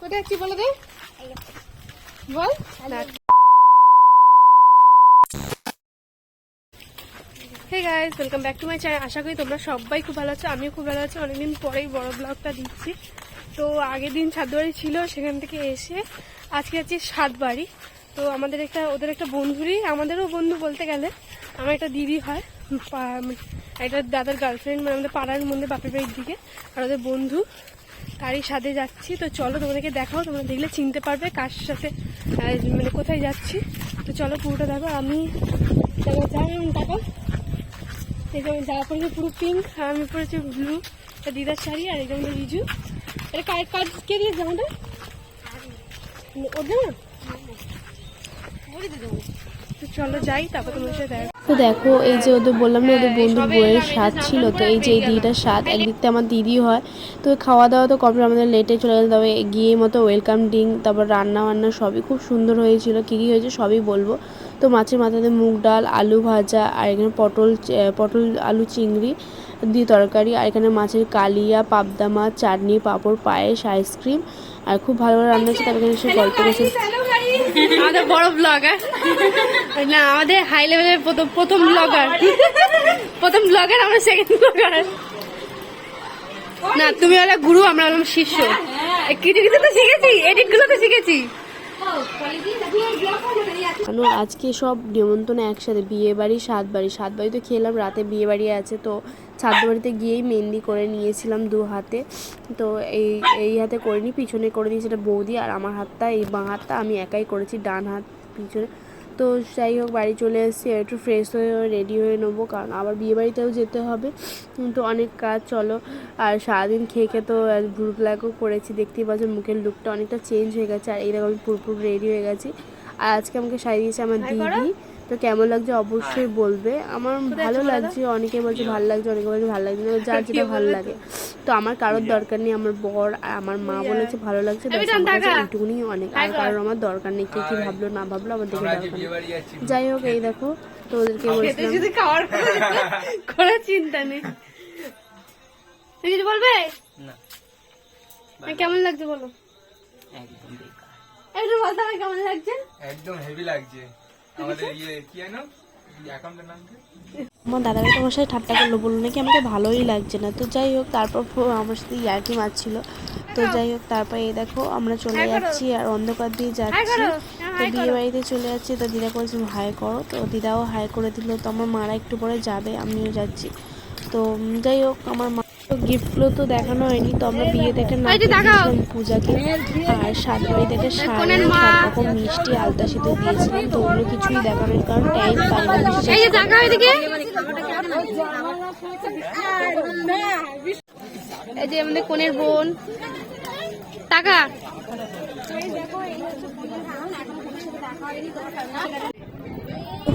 কোথায় যাচ্ছি বলে দে। বল। Hey guys welcome back to my channel আশা করি তোমরা সবাই খুব ভালো আছো, আমিও খুব ভালো আছি। অনেকদিন পরেই বড় ব্লগটা দিচ্ছি। তো আগের দিন সাতবাড়ি ছিল, সেখান থেকে এসে আজকে যাচ্ছি সাতবাড়ি। তো আমাদের একটা, ওদের একটা বন্ধুরই, আমাদেরও বন্ধু বলতে গেলে, আমার একটা দিদি হয় একটা দাদার গার্লফ্রেন্ড মানে আমাদের পাড়ার মধ্যে বাপের বাড়ির দিকে, আর ওদের বন্ধু। তারই সাথে যাচ্ছি। তো চলো তোমাদেরকে দেখাও তোমরা দেখলে চিনতে পারবে কার সাথে মানে কোথায় যাচ্ছি। তো চলো পুরোটা দেখো আমি দেখো যাই আমি এই জামা পুরো পিঙ্ক আর আমি পরেছি ব্লু দিদার শাড়ি আর একদম রিজু। এটা কার কাজ কে দিয়ে জামাটা ওর জামা তো চলো যাই তারপর তোমার সাথে দেখা তো দেখো এই যে ওদের বললাম না ওদের বন্ধুর বইয়ের স্বাদ ছিল তো এই যে এই দিদিটার স্বাদ একদিক থেকে আমার দিদি হয় তো খাওয়া দাওয়া তো কমপ্লিট আমাদের লেটে চলে গেল তবে গিয়ে মতো ওয়েলকাম ড্রিঙ্ক তারপর রান্না বান্না সবই খুব সুন্দর হয়েছিল কী কী হয়েছে সবই বলব। তো মাছের মাথাতে মুগ ডাল আলু ভাজা আর এখানে পটল পটল আলু চিংড়ি দিয়ে তরকারি আর এখানে মাছের কালিয়া পাবদা মাছ চাটনি পাঁপড় পায়েস আইসক্রিম আর খুব ভালো ভালো রান্না হচ্ছে তারপর এখানে সে গল্প করছে। আমাদের বড় ব্লগার না আমাদের হাই লেভেলের প্রথম প্রথম ব্লগার প্রথম ব্লগার আমরা সেকেন্ড ব্লগার না তুমি হলে গুরু আমরা হলাম শিষ্য। এই কিছু কিছু তো শিখেছি এডিটগুলো তো শিখেছি। কারণ আজকে সব নিমন্ত্রণ একসাথে, বিয়ে বাড়ি, সাত বাড়ি। সাত বাড়ি তো খেলাম, রাতে বিয়ে বাড়ি আছে, তো সাত বাড়িতে গিয়েই মেহেন্দি করে নিয়েছিলাম দু হাতে। তো এই এই হাতে করিনি, পিছনে করে দিয়েছি এটা বৌদি, আর আমার হাতটা, এই বাঁ হাতটা আমি একাই করেছি, ডান হাত, পিছনে। তো যাই হোক বাড়ি চলে এসেছি। একটু ফ্রেশ হয়ে রেডি হয়ে নেব কারণ আবার বিয়ে বাড়িতেও যেতে হবে। তো অনেক কাজ চলো। আর সারাদিন খেয়ে খেয়ে তো ভুল ব্ল্যাকও করেছি। দেখতেই পাচ্ছ মুখের লুকটা অনেকটা চেঞ্জ হয়ে গেছে। আর এইরকম আমি পুরোপুরি রেডি হয়ে গেছি। আর আজকে আমাকে শাড়ি দিয়েছে আমার দিদি। তো কেমন লাগছে অবশ্যই বলবে। আমার ভালো লাগছে অনেকে বলছে ভালো লাগছে অনেকে বলছে ভালো লাগছে যার যেটা ভালো লাগে। তো আমার কারোর দরকার নেই আমার বর আর আমার মা বলেছে ভালো লাগছে এইটুকুনি অনেক আর কারোর আমার দরকার নেই কে কি ভাবলো না ভাবলো আমার দেখে দরকার যাই হোক এই দেখো তো ওদেরকে বলছিলাম যদি খাওয়ার করে চিন্তা নেই। তুমি কিছু বলবে? না। কেমন লাগছে বলো? একদম বেকার। একটু বলতে হবে কেমন লাগছে? একদম হেভি লাগছে। আমাদের ইয়ে কি জানো অ্যাকাউন্টের নাম কি? আমার দাদা একটা মশাই ঠাট্টা করল বলল নাকি আমাকে ভালোই লাগছে না। তো যাই হোক তারপর আমার সাথে ইয়ার্কি মারছিল। তো যাই হোক তারপর এই দেখো আমরা চলে যাচ্ছি আর অন্ধকার দিয়ে যাচ্ছি। তো বিয়ে বাড়িতে চলে যাচ্ছি। তো দিদা বলছে হাই করো। তো দিদাও হাই করে দিল তো আমার মারা একটু পরে যাবে আমিও যাচ্ছি। তো যাই হোক আমার মা গিফটগুলো তো দেখানো হয়নি তো আমরা বিয়ে দেখে না দিয়েছিলাম পূজাকে। আর সাত বাড়িতে একটা শাড়ি সব রকম মিষ্টি আলতা সিঁদুর দিয়েছিলাম তো ওগুলো কিছুই দেখানোর কারণ টাইম পাই না এই যে আমাদের কোনের বোন। টাকা।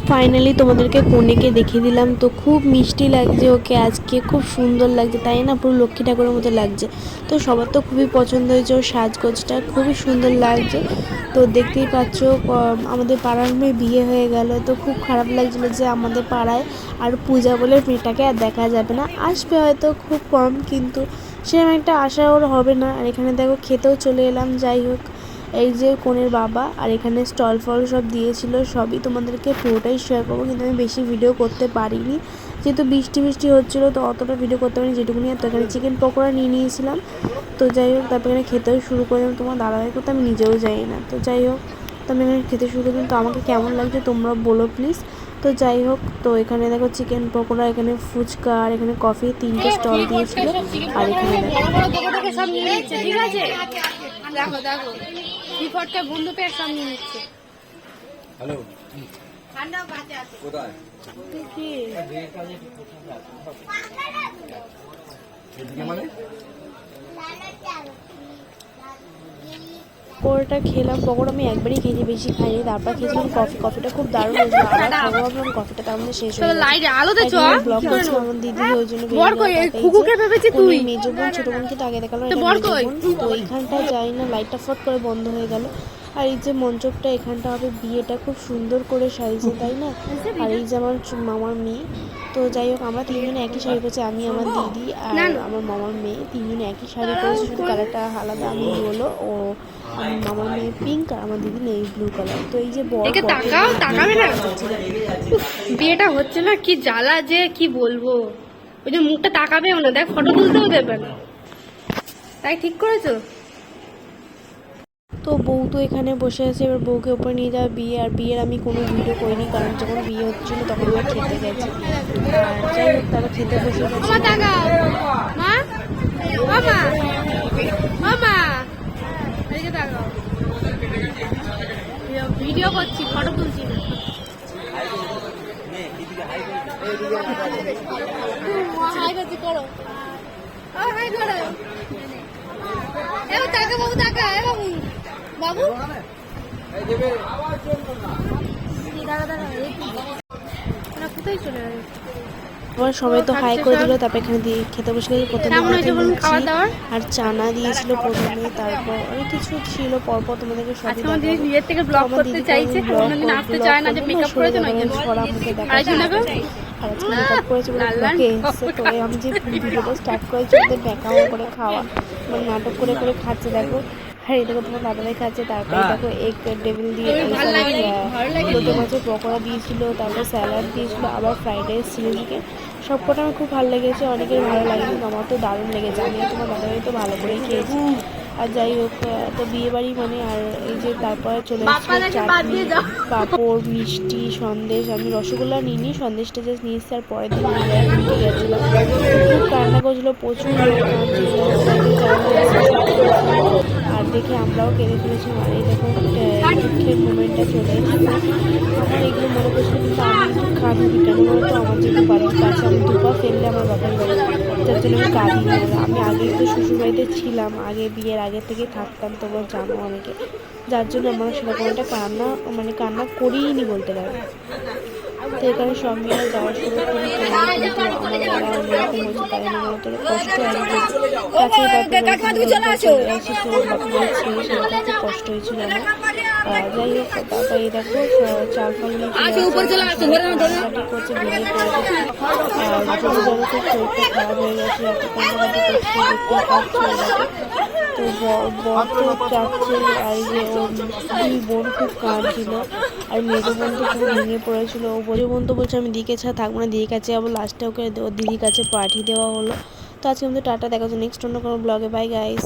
ফাইনালি তোমাদেরকে কনেকে দেখিয়ে দিলাম। তো খুব মিষ্টি লাগছে ওকে আজকে, খুব সুন্দর লাগছে, তাই না? পুরো লক্ষ্মী ঠাকুরের মতো লাগছে। তো সবার তো খুবই পছন্দ হয়েছে ওর সাজগোজটা, খুবই সুন্দর লাগছে। তো দেখতেই পাচ্ছ আমাদের পাড়ার মেয়ে বিয়ে হয়ে গেল। তো খুব খারাপ লাগছিল যে আমাদের পাড়ায় আর পূজা বলে মেয়েটাকে আর দেখা যাবে না। আসবে হয়তো খুব কম, কিন্তু সেরকম একটা আশা ওর হবে না। আর এখানে দেখো, খেতেও চলে এলাম, যাই হোক। এই যে কোনের বাবা আর এখানে স্টল ফল সব দিয়েছিল সবই তোমাদেরকে পুরোটাই শেয়ার করব। কিন্তু আমি বেশি ভিডিও করতে পারিনি। যেহেতু বৃষ্টি বৃষ্টি হচ্ছিল তো অতটা ভিডিও করতে পারিনি যেটুকুনি। আর তো এখানে চিকেন পকোড়া নিয়ে নিয়েছিলাম। তো যাই হোক তারপর এখানে খেতেও শুরু করলাম। তোমার দাদাভাই করতে আমি নিজেও যাই না। তো যাই হোক তো আমি এখানে খেতে শুরু করলাম। তো আমাকে কেমন লাগছে তোমরা বলো প্লিজ তো যাই হোক তো এখানে দেখো চিকেন পকোড়া এখানে ফুচকা আর এখানে কফি তিনটে স্টল দিয়েছিল। আর এখানে দেখো দেখো দেখো। বিপদটা বন্ধু সামনে নিচ্ছে। হ্যালো। কোথায়? মানে? পকোড়াটা খেলাম পকোড়া আমি একবারই খেয়েছি বেশি খাইনি তারপর খেয়েছিলাম কফি কফিটা খুব দারুণ হয়েছিল। আবার খাব ভাবলাম কফিটা তার মধ্যে শেষ হয়ে লাইটে আলোতে চ ব্লগ করছিলাম আমার দিদি ওই জন্য বর কই? খুকুকে ভেবেছি তুই? মেজো বোন ছোট বোনকে আগে দেখাল বড়? তো এইখানটা যাই না লাইটটা ফট করে বন্ধ হয়ে গেল। আর এই যে মঞ্চপটা এখানটা হবে বিয়েটা খুব সুন্দর করে সাজিয়েছে তাই না? আর এই যে আমার মামার মেয়ে। তো যাই হোক আমরা তিনজনে একই শাড়ি পরেছি আমি আমার দিদি আর আমার মামার মেয়ে। তিনজনে একই শাড়ি পরেছি শুধু কালারটা আলাদা আমি হলো ও আমার মামার মেয়ে পিঙ্ক আর আমার দিদি নেই ব্লু কালার তো এই যে বড় তাকাও তাকাবে না? বিয়েটা হচ্ছে না কি জ্বালা যে কি বলব? ওই যে মুখটা তাকাবেও না দেখ ফটো তুলতেও দেবে না। তাই ঠিক করেছ? তো বউ তো এখানে বসে আছে, এবার বউকে উপরে নিয়ে যাওয়া বিয়ে, আর বিয়ের আমি কোনো ভিডিও করিনি, কারণ যখন বিয়ে হচ্ছিল তখন আমরা খেতে গেছি। আর যাই হোক, তারা খেতে বসে ভিডিও করছি ফটো তুলছি বাবু? আবার সবাই তো হাই করে দিল তারপর এখানে দিয়ে খেতে বসে প্রথমে? আর চানা দিয়েছিল প্রথমে তারপর অনেক কিছু ছিল পরপর তোমাদেরকে সবই আজকে আমার দিদি দেখাবো। নিজের থেকে ব্লগ করতে চাইছে আসতে চায় না যে মেকআপ করেছে না আর আজকে মেকআপ বলে আমি যে ভিডিওটা স্টার্ট করেছি ওদের মেকআপ করে খাওয়া মানে নাটক করে করে খাচ্ছে দেখো। আর এই দেখো তোমার দাদাভাই খাচ্ছে তারপরে দেখো এগ টেবিল দিয়ে ভালো লাগেনি, ভালো লাগেনি। লোটে মাছের পকোড়া দিয়েছিল তারপর স্যালাড দিয়েছিল আবার ফ্রাইড রাইস চিলি চিকেন সবকটা আমার খুব ভালো লেগেছে অনেকের ভালো লাগেনি কিন্তু আমার তো দারুণ লেগেছে। আমি আর তোমার দাদাভাই তো ভালো করেই খেয়েছি। আর যাই হোক তো বিয়ে বাড়ি মানে আর এই যে তারপরে চলে এসেছিল চাটনি পাঁপড় মিষ্টি সন্দেশ আমি রসগোল্লা নিইনি সন্দেশটা জাস্ট নিয়ে এসেছি আর পরের দিন গেছিলাম। খুব কান্না করছিল প্রচুর দেখে আমরাও কেঁদে ফেলেছিলাম আর এই দেখো দুঃখের মোমেন্টটা চলে এসেছে। আমার এগুলো মনে করছিল কিন্তু আমি একটু কাঁদি কেন বলতো আমার যেহেতু বাড়ির কাছে আমি দুপা ফেললে আমার বাবার বাড়ি যার জন্য আমি কাঁদি না। আমি আগে তো শ্বশুরবাড়িতে ছিলাম, আগে বিয়ের আগে থেকে থাকতাম, তোমরা জানো অনেকে। যার জন্য আমার সেরকম একটা কান্না মানে কান্না করিনি বলতে পারো। তো এখানে সব মিলে যাওয়ার সময় খুবই কষ্ট খুব হয়েছিল আমার যাই হোক তারপরে এই দেখো চাল ফাল করছে পড়েছে খুব শরীরটা খারাপ হয়ে গেছে এত কান্নাকাটি করছে দেখতে পাচ্ছি। তো ব- বর তো চাচ্ছে আর যে দুই বোন খুব কাঁদছিল আর মেজো বোন তো পুরো ভেঙে পড়েছিল ও মেজো বোন তো বলছে, আমি দিকে ছাড়া থাকব না, দিদির কাছে আবার লাস্টে ওকে ওর দিদির কাছে পাঠিয়ে দেওয়া হলো। তো আজকে আমাদের টাটা দেখা নেক্সট অন্য কোনো ব্লগে বাই গাইস